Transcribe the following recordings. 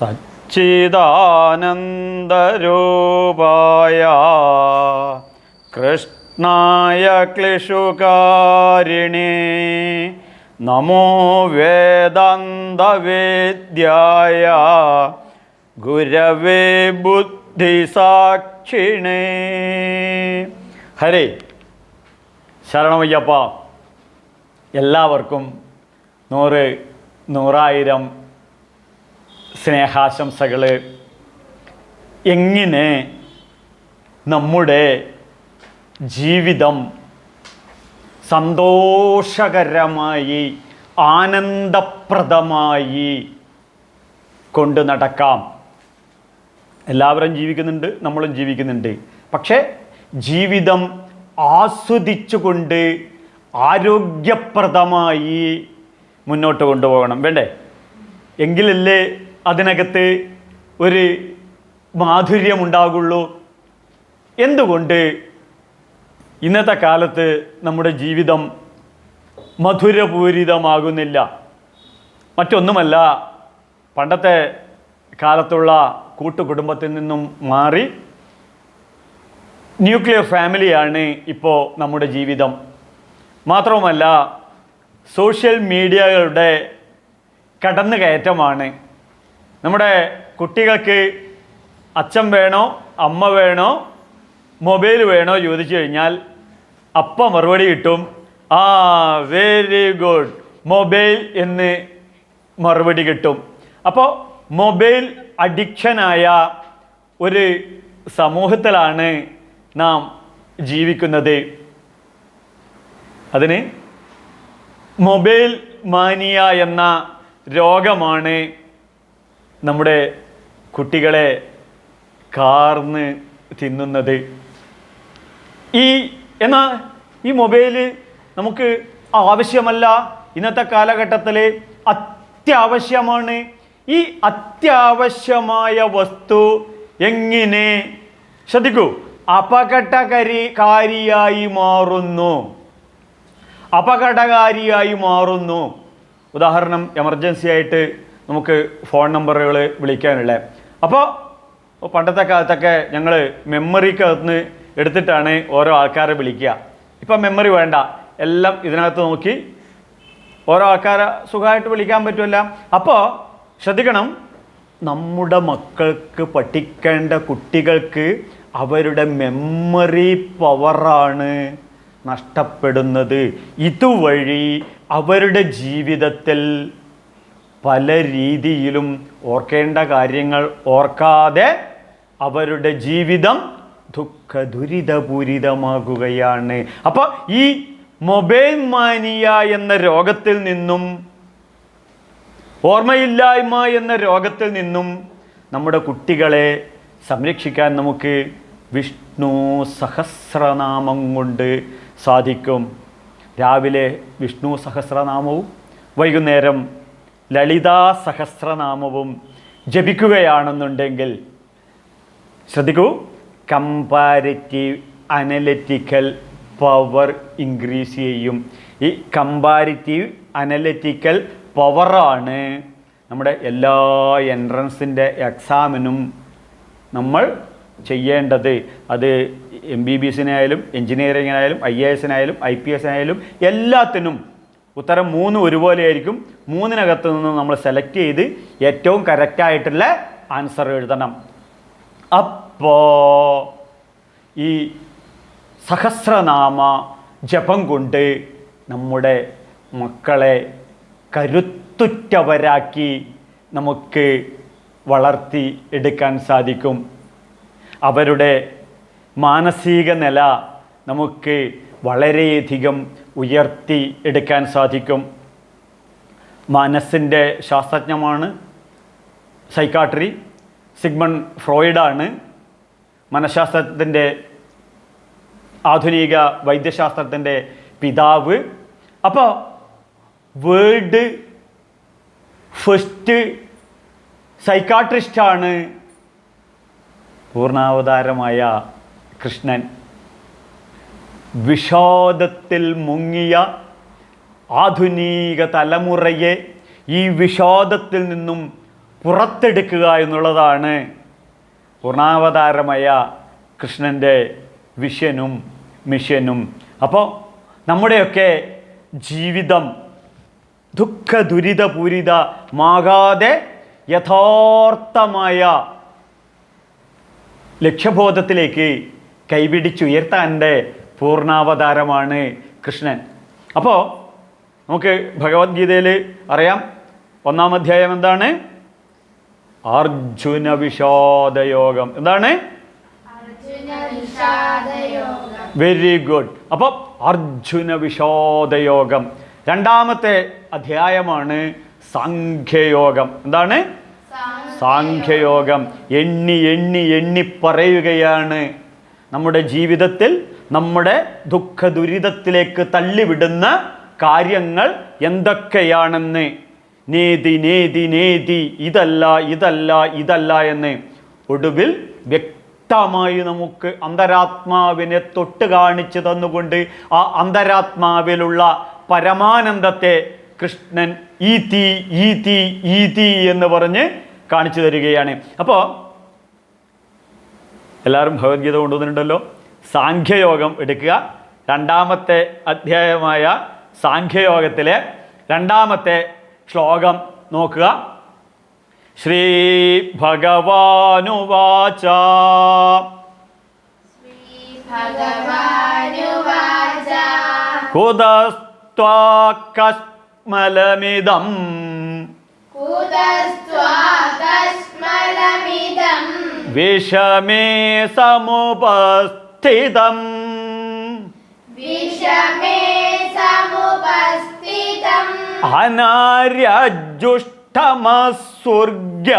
സച്ചിദാനന്ദരൂപായ കൃഷ്ണായ ക്ലിഷുകാരിണി. നമോ വേദാന്തവേദ്യായ ഗുരവേ ബുദ്ധിസാക്ഷിണേ. ഹരേ. ശരണമയ്യപ്പ. എല്ലാവർക്കും നൂറ് നൂറായിരം സ്നേഹാശംസകൾ എങ്ങനെ നമ്മുടെ ജീവിതം സന്തോഷകരമായി ആനന്ദപ്രദമായി കൊണ്ട് നടക്കാം. എല്ലാവരും ജീവിക്കുന്നുണ്ട് നമ്മളും ജീവിക്കുന്നുണ്ട്. പക്ഷേ ജീവിതം ആസ്വദിച്ചുകൊണ്ട് ആരോഗ്യപ്രദമായി മുന്നോട്ട് കൊണ്ടുപോകണം. വേണ്ടേ? എങ്കിലല്ലേ അതിനകത്ത് ഒരു മാധുര്യമുണ്ടാകുള്ളൂ. എന്തുകൊണ്ട് ഇന്നത്തെ കാലത്ത് നമ്മുടെ ജീവിതം മധുരപൂരിതമാകുന്നില്ല? മറ്റൊന്നുമല്ല പണ്ടത്തെ കാലത്തുള്ള കൂട്ടുകുടുംബത്തിൽ നിന്നും മാറി ന്യൂക്ലിയർ ഫാമിലിയാണ് ഇപ്പോൾ നമ്മുടെ ജീവിതം. മാത്രവുമല്ല സോഷ്യൽ മീഡിയകളുടെ കടന്നുകയറ്റമാണ് നമ്മുടെ കുട്ടികൾക്ക് അച്ഛൻ വേണോ അമ്മ വേണോ മൊബൈൽ വേണോ ചോദിച്ചു കഴിഞ്ഞാൽ അപ്പ മറുപടി കിട്ടും. ആ വെരി ഗുഡ് മൊബൈൽ എന്ന് മറുപടി കിട്ടും. അപ്പോൾ മൊബൈൽ അഡിക്ഷനായ ഒരു സമൂഹത്തിലാണ് നാം ജീവിക്കുന്നത്. അതിന് മൊബൈൽ മാനിയ എന്ന രോഗമാണ് നമ്മുടെ കുട്ടികളെ കാർന്ന് തിന്നുന്നത്. ഈ എന്നാൽ ഈ മൊബൈൽ നമുക്ക് ആവശ്യമല്ല. ഇന്നത്തെ കാലഘട്ടത്തിൽ അത്യാവശ്യമാണ്. ഈ അത്യാവശ്യമായ വസ്തു എങ്ങനെ? ശ്രദ്ധിക്കൂ. അപകടകരി കാരിയായി മാറുന്നു. അപകടകാരിയായി മാറുന്നു. ഉദാഹരണം എമർജൻസി ആയിട്ട് നമുക്ക് ഫോൺ നമ്പറുകൾ വിളിക്കാനുള്ള. അപ്പോൾ പണ്ടത്തെ കാലത്തൊക്കെ ഞങ്ങൾ മെമ്മറിക്കകത്ത് എടുത്തിട്ടാണ് ഓരോ ആൾക്കാരെ വിളിക്കുക. ഇപ്പം മെമ്മറി വേണ്ട. എല്ലാം ഇതിനകത്ത് നോക്കി ഓരോ ആൾക്കാരെ സുഖമായിട്ട് വിളിക്കാൻ പറ്റുമല്ല. അപ്പോൾ ശ്രദ്ധിക്കണം. നമ്മുടെ മക്കൾക്ക് പഠിക്കേണ്ട കുട്ടികൾക്ക് അവരുടെ മെമ്മറി പവറാണ് നഷ്ടപ്പെടുന്നത്. ഇതുവഴി അവരുടെ ജീവിതത്തിൽ പല രീതിയിലും ഓർക്കേണ്ട കാര്യങ്ങൾ ഓർക്കാതെ അവരുടെ ജീവിതം ദുഃഖ ദുരിതപൂരിതമാകുകയാണ് അപ്പോൾ ഈ മൊബൈൽ മാനിയ എന്ന രോഗത്തിൽ നിന്നും ഓർമ്മയില്ലായ്മ എന്ന രോഗത്തിൽ നിന്നും നമ്മുടെ കുട്ടികളെ സംരക്ഷിക്കാൻ നമുക്ക് വിഷ്ണു സഹസ്രനാമം കൊണ്ട് സാധിക്കും. രാവിലെ വിഷ്ണു സഹസ്രനാമവും വൈകുന്നേരം ലളിതാ സഹസ്രനാമവും ജപിക്കുകയാണെന്നുണ്ടെങ്കിൽ ശ്രദ്ധിക്കൂ. കമ്പാരിറ്റീവ് അനലറ്റിക്കൽ പവർ ഇൻക്രീസ് ചെയ്യും. ഈ കമ്പാരിറ്റീവ് അനലറ്റിക്കൽ പവറാണ് നമ്മുടെ എല്ലാ എൻട്രൻസിന്റെ എക്സാമിനും നമ്മൾ ചെയ്യേണ്ടത്. അത് എം ബി ബി എസിനായാലും എഞ്ചിനീയറിങ്ങിനായാലും ഐ എ എസിനായാലും ഐ പി എസിനായാലും എല്ലാത്തിനും ഉത്തരം മൂന്ന് ഒരുപോലെ ആയിരിക്കും മൂന്നിനകത്ത് നിന്ന് നമ്മൾ സെലക്ട് ചെയ്ത് ഏറ്റവും കറക്റ്റായിട്ടുള്ള ആൻസർ എഴുതണം. അപ്പോ ഈ സഹസ്രനാമ ജപം കൊണ്ട് നമ്മുടെ മക്കളെ കരുത്തുറ്റവരാക്കി നമുക്ക് വളർത്തി എടുക്കാൻ സാധിക്കും. അവരുടെ മാനസിക നില നമുക്ക് വളരെയധികം ഉയർത്തി എടുക്കാൻ സാധിക്കും. മനസ്സിന്റെ ശാസ്ത്രജ്ഞമാണ് സൈക്കാട്രി സിഗ്മൺ ഫ്രോയിഡാണ്. മനഃശാസ്ത്രത്തിന്റെ ആധുനിക വൈദ്യശാസ്ത്രത്തിന്റെ പിതാവ്. അപ്പോൾ വേൾഡ് ഫസ്റ്റ് സൈക്കാട്രിസ്റ്റാണ് പൂർണാവതാരമായ കൃഷ്ണൻ. വിഷാദത്തിൽ മുങ്ങിയ ആധുനിക തലമുറയെ ഈ വിഷാദത്തിൽ നിന്നും പുറത്തെടുക്കുക എന്നുള്ളതാണ് പൂർണാവതാരമായ കൃഷ്ണന്റെ വിഷനും മിഷനും അപ്പോൾ നമ്മുടെയൊക്കെ ജീവിതം ദുഃഖ ദുരിതപൂരിതമാകാതെ യഥാർത്ഥമായ ലക്ഷ്യബോധത്തിലേക്ക് കൈപിടിച്ചുയർത്താന്റെ പൂർണാവതാരമാണ് കൃഷ്ണൻ. അപ്പോൾ നമുക്ക് ഭഗവത്ഗീതയിൽ അറിയാം. ഒന്നാം അധ്യായം എന്താണ്? അർജുന വിഷാദയോഗം. എന്താണ്? വെരി ഗുഡ് അപ്പോൾ അർജുന വിഷാദയോഗം. രണ്ടാമത്തെ അധ്യായമാണ് സാഖ്യയോഗം. എന്താണ്? സാഖ്യയോഗം. എണ്ണി എണ്ണി എണ്ണി പറയുകയാണ്. നമ്മുടെ ജീവിതത്തിൽ നമ്മുടെ ദുഃഖ ദുരിതത്തിലേക്ക് തള്ളിവിടുന്ന കാര്യങ്ങൾ എന്തൊക്കെയാണെന്ന്? നേതി നേതി നേതി ഇതല്ല ഇതല്ല ഇതല്ല എന്ന് ഒടുവിൽ വ്യക്തമായി നമുക്ക് അന്തരാത്മാവിനെ തൊട്ട് കാണിച്ചു തന്നുകൊണ്ട് ആ അന്തരാത്മാവിലുള്ള പരമാനന്ദത്തെ കൃഷ്ണൻ ഈ തീ ഈ തീ ഈ തീ എന്ന് പറഞ്ഞ് കാണിച്ചു തരികയാണ്. അപ്പോൾ എല്ലാവരും ഭഗവത്ഗീത കൊണ്ടുവന്നിട്ടുണ്ടല്ലോ? സാഖ്യയോഗം എടുക്കുക. രണ്ടാമത്തെ അധ്യായമായ സാഖ്യയോഗത്തിലെ രണ്ടാമത്തെ ശ്ലോകം നോക്കുക. ശ്രീ ഭഗവാനുവാച. കുതസ്ത്വാകസ്മലമിതം. വിഷമേ സമുപസ്ഥ സമുപസ്ഥിതം. അനാര്യജുഷ്ടമസ്വർഗ്യ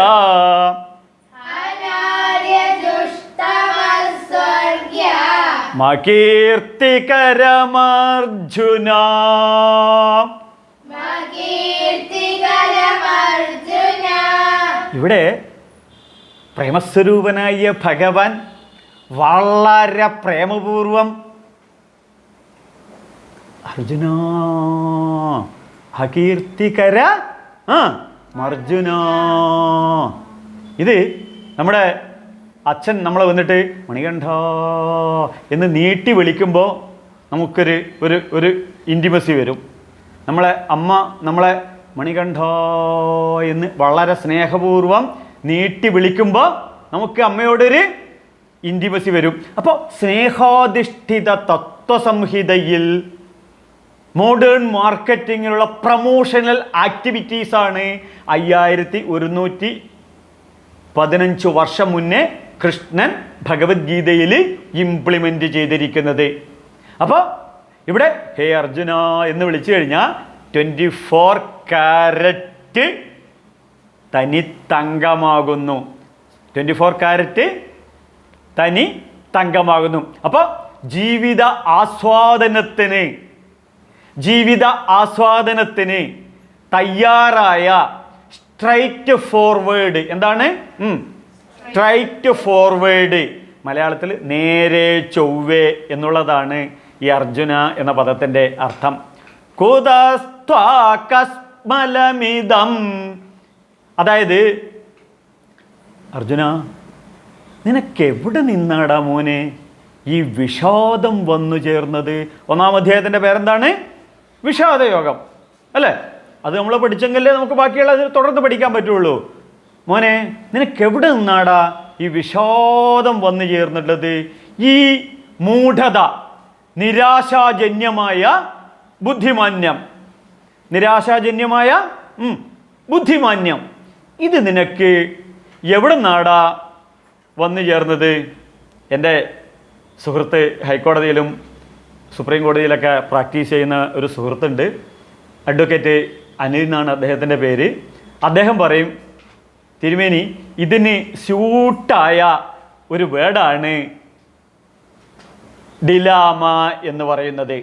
മകീർത്തികരമർജുന. ഇവിടെ പ്രേമസ്വരൂപനായ ഭഗവാൻ വളരെ പ്രേമപൂർവം അർജുന അകീർത്തികര ആ അർജുന ഇത് നമ്മുടെ അച്ഛൻ നമ്മളെ വന്നിട്ട് മണികണ്ഠ എന്ന് നീട്ടി വിളിക്കുമ്പോൾ നമുക്കൊരു ഒരു ഒരു ഇന്റിമസി വരും. നമ്മളെ അമ്മ നമ്മളെ മണികണ്ഠ എന്ന് വളരെ സ്നേഹപൂർവം നീട്ടി വിളിക്കുമ്പോൾ നമുക്ക് അമ്മയോടൊരു ഇന്റിമസി വരും അപ്പോൾ സ്നേഹാധിഷ്ഠിത തത്വസംഹിതയിൽ മോഡേൺ മാർക്കറ്റിങ്ങിലുള്ള പ്രൊമോഷണൽ ആക്ടിവിറ്റീസാണ് അയ്യായിരത്തി ഒരുന്നൂറ്റി പതിനഞ്ച് വർഷം മുന്നേ കൃഷ്ണൻ ഭഗവത്ഗീതയിൽ ഇംപ്ലിമെന്റ് ചെയ്തിരിക്കുന്നത്. അപ്പോൾ ഇവിടെ ഹേ അർജുന എന്ന് വിളിച്ചു കഴിഞ്ഞാൽ ട്വന്റി ഫോർ കാരറ്റ് തനിത്തങ്കമാകുന്നു. ട്വന്റി ഫോർ കാരറ്റ് തനി തങ്കമാകുന്നു. അപ്പോൾ ജീവിത ആസ്വാദനത്തിന് ജീവിത ആസ്വാദനത്തിന് തയ്യാറായ സ്ട്രൈറ്റ് ഫോർവേഡ് എന്താണ്? സ്ട്രൈറ്റ് ഫോർവേഡ് മലയാളത്തിൽ നേരെ ചൊവ്വേ എന്നുള്ളതാണ് ഈ അർജുന എന്ന പദത്തിന്റെ അർത്ഥം. കുതസ്ത്വാകസ്മലമിതം. അതായത് അർജുന നിനക്ക് എവിടെ നിന്നാടാ മോനെ? ഈ വിഷാദം വന്നു ചേർന്നത് ഒന്നാം അധ്യായത്തിന്റെ പേരെന്താണ്? വിഷാദയോഗം. അല്ലേ? അത് നമ്മൾ പഠിച്ചെങ്കിലേ നമുക്ക് ബാക്കിയുള്ള തുടർന്ന് പഠിക്കാൻ പറ്റുള്ളൂ. മോനെ നിനക്ക് എവിടെ നിന്നാടാ ഈ വിഷാദം വന്നു ചേർന്നിട്ടുള്ളത്? ഈ മൂഢത നിരാശാജന്യമായ ബുദ്ധിമാന്യം. നിരാശാജന്യമായ ബുദ്ധിമാന്യം. ഇത് നിനക്ക് എവിടെ നിന്നാടാ വന്നു ചേർന്നത് എന്റെ സുഹൃത്ത് ഹൈക്കോടതിയിലും സുപ്രീം കോടതിയിലൊക്കെ പ്രാക്ടീസ് ചെയ്യുന്ന ഒരു സുഹൃത്തുണ്ട്. അഡ്വക്കേറ്റ് അനിൽ എന്നാണ് അദ്ദേഹത്തിന്റെ പേര്. അദ്ദേഹം പറയും തിരുമേനി ഇതിന് സ്യൂട്ടായ ഒരു വേർഡാണ് ഡിലാമ എന്ന് പറയുന്നത്.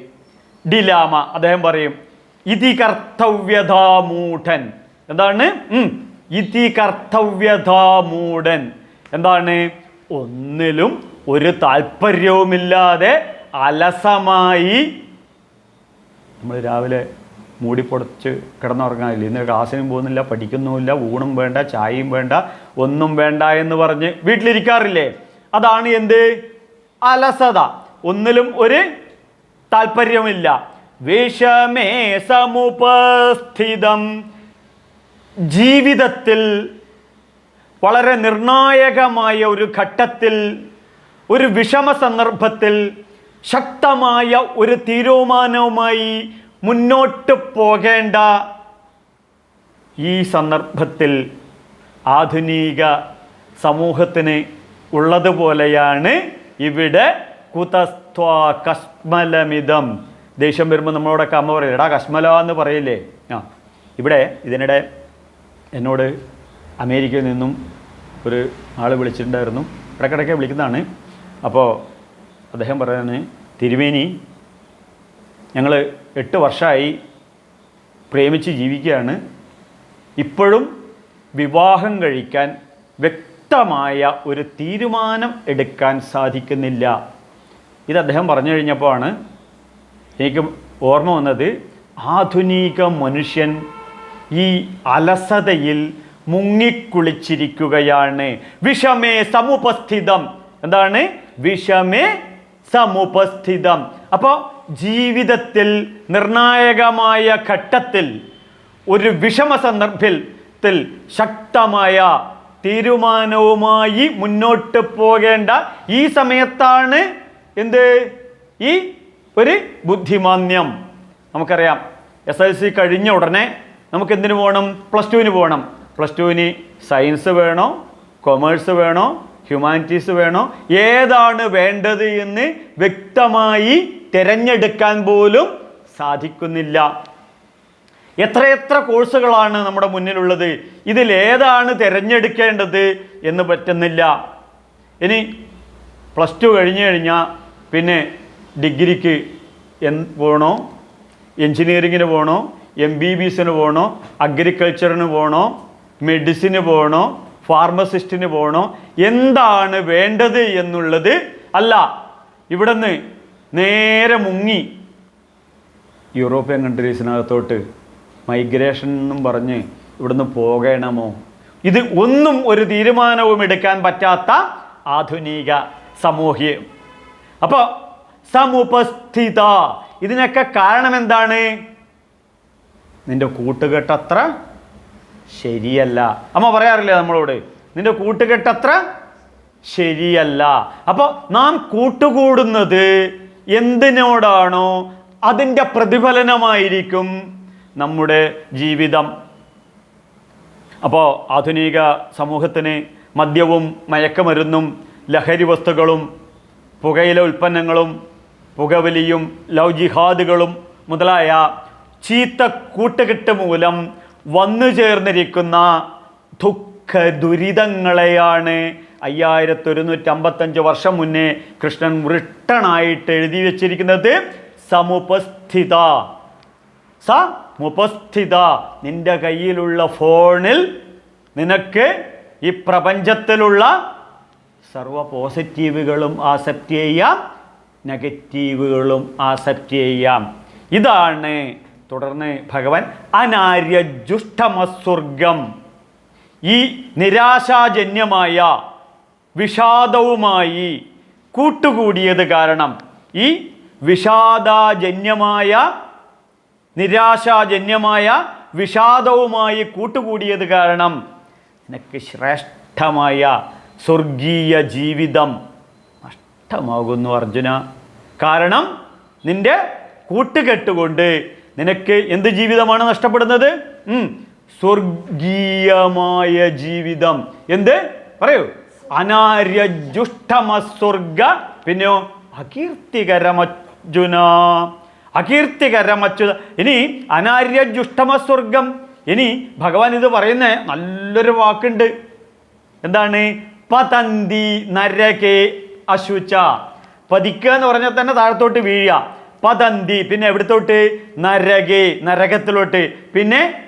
ഡിലാമ അദ്ദേഹം പറയും ഇതി കർത്തവ്യതാമൂഢൻ എന്താണ്? ഇതി കർത്തവ്യതാമൂഢൻ എന്താണ്? ഒന്നിലും ഒരു താല്പര്യവുമില്ലാതെ അലസമായി. നമ്മൾ രാവിലെ മൂടി മൂടിപ്പൊടച്ച് കിടന്നുറങ്ങാനില്ല? ഇന്ന് ക്ലാസ്സിനും പോകുന്നില്ല പഠിക്കുന്നുമില്ല ഊണും വേണ്ട ചായയും വേണ്ട ഒന്നും വേണ്ട എന്ന് പറഞ്ഞ് വീട്ടിലിരിക്കാറില്ലേ? അതാണ് എന്ത്? അലസത. ഒന്നിലും ഒരു താല്പര്യമില്ല വിഷമേ സമുപസ്ഥിതം. ജീവിതത്തിൽ വളരെ നിർണായകമായ ഒരു ഘട്ടത്തിൽ ഒരു വിഷമ സന്ദർഭത്തിൽ ശക്തമായ ഒരു തീരുമാനവുമായി മുന്നോട്ട് പോകേണ്ട ഈ സന്ദർഭത്തിൽ ആധുനിക സമൂഹത്തിന് ഉള്ളതുപോലെയാണ് ഇവിടെ കുതസ്ത്വാ കസ്മലമിതം. ദേഷ്യം വരുമ്പോൾ നമ്മളോടൊക്കെ അമ്മ പറയും എടാ കസ്മല എന്ന് പറയില്ലേ? ആ ഇവിടെ ഇതിനിടെ എന്നോട് അമേരിക്കയിൽ നിന്നും ഒരു ആൾ വിളിച്ചിട്ടുണ്ടായിരുന്നു. ഇടയ്ക്കിടയ്ക്ക് വിളിക്കുന്നതാണ്. അപ്പോൾ അദ്ദേഹം പറയുന്നത് തിരുമേനി ഞങ്ങൾ എട്ട് വർഷമായി പ്രേമിച്ച് ജീവിക്കുകയാണ്. ഇപ്പോഴും വിവാഹം കഴിക്കാൻ വ്യക്തമായ ഒരു തീരുമാനം എടുക്കാൻ സാധിക്കുന്നില്ല. ഇത് അദ്ദേഹം പറഞ്ഞു കഴിഞ്ഞപ്പോഴാണ് എനിക്ക് ഓർമ്മ വന്നത്. ആധുനിക മനുഷ്യൻ ഈ അലസതയിൽ മുങ്ങിക്കുളിച്ചിരിക്കുകയാണ്. വിഷമേ സമുപസ്ഥിതം. എന്താണ്? വിഷമേ സമുപസ്ഥിതം. അപ്പോൾ ജീവിതത്തിൽ നിർണായകമായ ഘട്ടത്തിൽ ഒരു വിഷമ സന്ദർഭത്തിൽ ശക്തമായ തീരുമാനവുമായി മുന്നോട്ട് പോകേണ്ട ഈ സമയത്താണ് എന്ത്? ഈ ഒരു ബുദ്ധിമാന്യം. നമുക്കറിയാം. എസ് എൽ സി കഴിഞ്ഞ ഉടനെ നമുക്ക് എന്തിനു പോകണം? പ്ലസ് ടുവിന് പോകണം. പ്ലസ് ടുവിന് സയൻസ് വേണോ? കൊമേഴ്സ് വേണോ? ഹ്യൂമാനിറ്റീസ് വേണോ? ഏതാണ് വേണ്ടത് എന്ന് വ്യക്തമായി തിരഞ്ഞെടുക്കാൻ പോലും സാധിക്കുന്നില്ല. എത്രയെത്ര കോഴ്സുകളാണ് നമ്മുടെ മുന്നിലുള്ളത്. ഇതിലേതാണ് തിരഞ്ഞെടുക്കേണ്ടത് എന്ന് പറ്റുന്നില്ല. ഇനി പ്ലസ് ടു കഴിഞ്ഞു കഴിഞ്ഞാൽ പിന്നെ ഡിഗ്രിക്ക് എൻ പോകണോ എൻജിനീയറിങ്ങിന് പോകണോ എം ബി ബി എസിന് പോകണോ അഗ്രികൾച്ചറിന് പോകണോ മെഡിസിന് പോകണോ ഫാർമസിസ്റ്റിന് പോകണോ എന്താണ് വേണ്ടത് എന്നുള്ളത് അല്ല. ഇവിടുന്ന് നേരെ മുങ്ങി. യൂറോപ്യൻ കൺട്രീസിനകത്തോട്ട് മൈഗ്രേഷൻ എന്നും പറഞ്ഞ് ഇവിടുന്ന് പോകണമോ? ഇത് ഒന്നും ഒരു തീരുമാനവും എടുക്കാൻ പറ്റാത്ത ആധുനിക സമൂഹ്യം അപ്പോൾ സമുപസ്ഥിത. ഇതിനൊക്കെ കാരണം എന്താണ്? നിന്റെ കൂട്ടുകെട്ടത്ര ശരിയല്ല. അമ്മ പറയാറില്ലേ നമ്മളോട്? നിന്റെ കൂട്ടുകെട്ടത്ര ശരിയല്ല. അപ്പോൾ നാം കൂട്ടുകൂടുന്നത് എന്തിനോടാണോ അതിന്റെ പ്രതിഫലനമായിരിക്കും നമ്മുടെ ജീവിതം. അപ്പോൾ ആധുനിക സമൂഹത്തിന് മദ്യവും മയക്കമരുന്നും ലഹരി വസ്തുക്കളും പുകയില ഉൽപ്പന്നങ്ങളും പുകവലിയും ലവ് ജിഹാദുകളും മുതലായ ചീത്ത കൂട്ടുകെട്ട് മൂലം വന്നു ചേർന്നിരിക്കുന്ന ദുഃഖ ദുരിതങ്ങളെയാണ് അയ്യായിരത്തി ഒരുന്നൂറ്റി അമ്പത്തഞ്ച് വർഷം മുന്നേ കൃഷ്ണൻ റിട്ടണായിട്ട് എഴുതി വച്ചിരിക്കുന്നത്. സമുപസ്ഥിത. സ മുപസ്ഥിത. നിന്റെ കയ്യിലുള്ള ഫോണിൽ നിനക്ക് ഈ പ്രപഞ്ചത്തിലുള്ള സർവ പോസിറ്റീവുകളും ആക്സെപ്റ്റ് ചെയ്യാം നെഗറ്റീവുകളും ആക്സെപ്റ്റ് ചെയ്യാം. ഇതാണ് തുടർന്ന് ഭഗവാൻ അനാര്യജുഷ്ടമസ്വർഗം ഈ നിരാശാജന്യമായ വിഷാദവുമായി കൂട്ടുകൂടിയത് കാരണം ഈ വിഷാദാജന്യമായ നിരാശാജന്യമായ വിഷാദവുമായി കൂട്ടുകൂടിയത് കാരണം നിനക്ക് ശ്രേഷ്ഠമായ സ്വർഗീയ ജീവിതം നഷ്ടമാകുന്നു അർജുന. കാരണം നിന്റെ കൂട്ടുകെട്ടുകൊണ്ട് നിനക്ക് എന്ത് ജീവിതമാണ് നഷ്ടപ്പെടുന്നത്? സ്വർഗീയമായ ജീവിതം. എന്ത്? പറയൂ. അനാര്യജുഷ്ടമസ്വർഗ പിന്നെയോ അകീർത്തികരമജുന അകീർത്തികരമച്ചു ഇനി അനാര്യജുഷ്ടമസ്വർഗം ഇനി ഭഗവാൻ ഇത് പറയുന്ന നല്ലൊരു വാക്കുണ്ട്. എന്താണ്? പതന്തി നരകേ അശുച. പതിക്കുക എന്ന് പറഞ്ഞാൽ തന്നെ താഴത്തോട്ട് വീഴുക. പതന്തി പിന്നെ എവിടത്തോട്ട്? നരകേ നരകത്തിലോട്ട്. പിന്നെ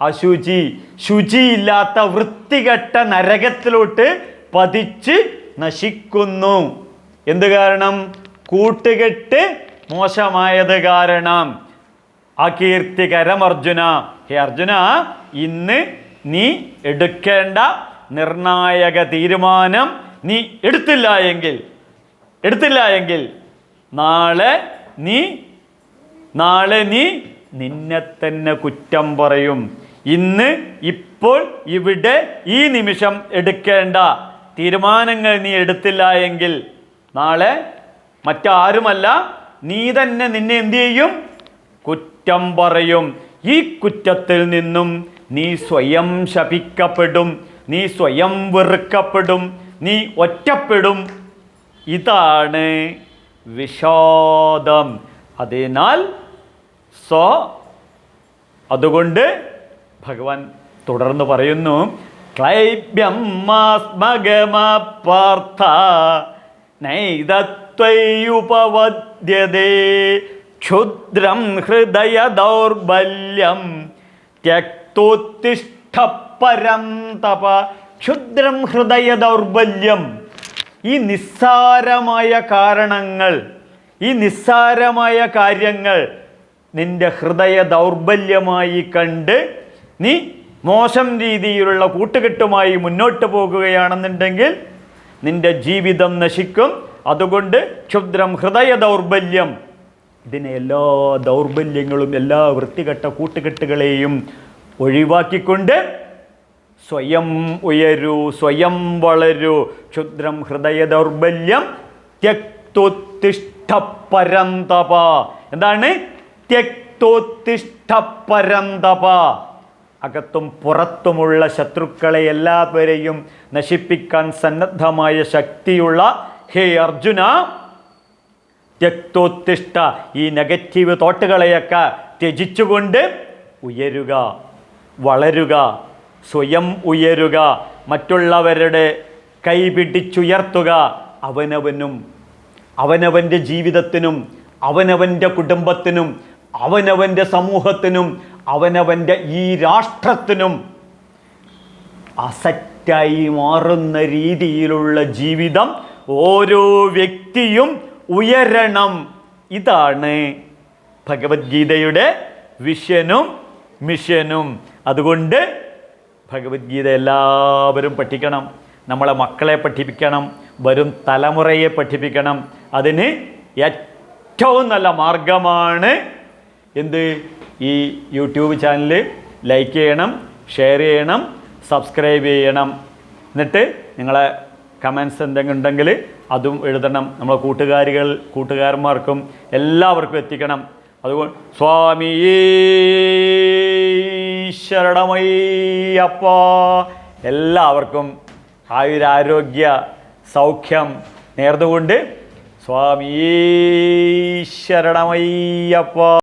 അശുചി ശുചിയില്ലാത്ത വൃത്തികെട്ട നരകത്തിലോട്ട് പതിച്ച് നശിക്കുന്നു. എന്ത് കാരണം? കൂട്ടുകെട്ട് മോശമായത് കാരണം. അകീർത്തികരം അർജുന ഹേ അർജുന ഇന്ന് നീ എടുക്കേണ്ട നിർണായക തീരുമാനം നീ എടുത്തില്ല എങ്കിൽ എടുത്തില്ല എങ്കിൽ നാളെ നീ നാളെ നീ നിന്നെ തന്നെ കുറ്റം പറയും. ഇന്ന് ഇപ്പോൾ ഇവിടെ ഈ നിമിഷം എടുക്കേണ്ട തീരുമാനങ്ങൾ നീ എടുത്തില്ല എങ്കിൽ നാളെ മറ്റാരുമല്ല നീ തന്നെ നിന്നെ എന്തു ചെയ്യും? കുറ്റം പറയും. ഈ കുറ്റത്തിൽ നിന്നും നീ സ്വയം ശപിക്കപ്പെടും. നീ സ്വയം വെറുക്കപ്പെടും. നീ ഒറ്റപ്പെടും. ഇതാണ് വിഷാദം. അതിനാൽ സോ അതുകൊണ്ട് ഭഗവാൻ തുടർന്ന് പറയുന്നു ക്ലൈബ്യം മാസ്മഗമാർത്ഥ നൈതത്വയുപവദ്യതേ ക്ഷുദ്രം ഹൃദയ ദൗർബല്യം ത്യക്തോത്തിഷ്ഠപരം തപ ക്ഷുദ്രം ഹൃദയ ദൗർബല്യം ഈ നിസ്സാരമായ കാരണങ്ങൾ ഈ നിസ്സാരമായ കാര്യങ്ങൾ നിന്റെ ഹൃദയ ദൗർബല്യമായി കണ്ട് നീ മോശം രീതിയിലുള്ള കൂട്ടുകെട്ടുമായി മുന്നോട്ട് പോകുകയാണെന്നുണ്ടെങ്കിൽ നിന്റെ ജീവിതം നശിക്കും. അതുകൊണ്ട് ക്ഷുദ്രം ഹൃദയ ദൗർബല്യം. ഇതിനെ എല്ലാ ദൗർബല്യങ്ങളും എല്ലാ വൃത്തികെട്ട കൂട്ടുകെട്ടുകളെയും ഒഴിവാക്കിക്കൊണ്ട് സ്വയം ഉയരൂ സ്വയം വളരൂ. ക്ഷുദ്രം ഹൃദയ ദൗർബല്യം ത്യക്തോത്തിഷ്ഠപരന്തപ. എന്താണ്? ത്യക്തോത്തിഷ്ഠപരന്തപ. അകത്തും പുറത്തുമുള്ള ശത്രുക്കളെ എല്ലാവരെയും നശിപ്പിക്കാൻ സന്നദ്ധമായ ശക്തിയുള്ള ഹേ അർജുന ത്യക്തോത്തിഷ്ഠ. ഈ നെഗറ്റീവ് തോട്ടുകളെയൊക്കെ ത്യജിച്ചുകൊണ്ട് ഉയരുക വളരുക. സ്വയം ഉയരുക മറ്റുള്ളവരുടെ കൈ പിടിച്ചുയർത്തുക അവനവനും അവനവന്റെ ജീവിതത്തിനും അവനവന്റെ കുടുംബത്തിനും അവനവന്റെ സമൂഹത്തിനും അവനവന്റെ ഈ രാഷ്ട്രത്തിനും അസറ്റായി മാറുന്ന രീതിയിലുള്ള ജീവിതം ഓരോ വ്യക്തിയും ഉയരണം. ഇതാണ് ഭഗവത്ഗീതയുടെ വിഷനും മിഷനും. അതുകൊണ്ട് ഭഗവത്ഗീത എല്ലാവരും പഠിക്കണം. നമ്മളെ മക്കളെ പഠിപ്പിക്കണം. വരും തലമുറയെ പഠിപ്പിക്കണം. അതിന് ഏറ്റവും നല്ല മാർഗമാണ് എന്ത്? ഈ യൂട്യൂബ് ചാനൽ ലൈക്ക് ചെയ്യണം ഷെയർ ചെയ്യണം സബ്സ്ക്രൈബ് ചെയ്യണം. എന്നിട്ട് നിങ്ങളെ കമൻസ് എന്തെങ്കിലും ഉണ്ടെങ്കിൽ അതും എഴുതണം. നമ്മളെ കൂട്ടുകാരികൾ കൂട്ടുകാരന്മാർക്കും എല്ലാവർക്കും എത്തിക്കണം. അതുകൊണ്ട് സ്വാമി ശരണമയ്യപ്പ എല്ലാവർക്കും ആയുരാരോഗ്യ സൗഖ്യം നേർന്നുകൊണ്ട് സ്വാമീ ശരണമയ്യപ്പ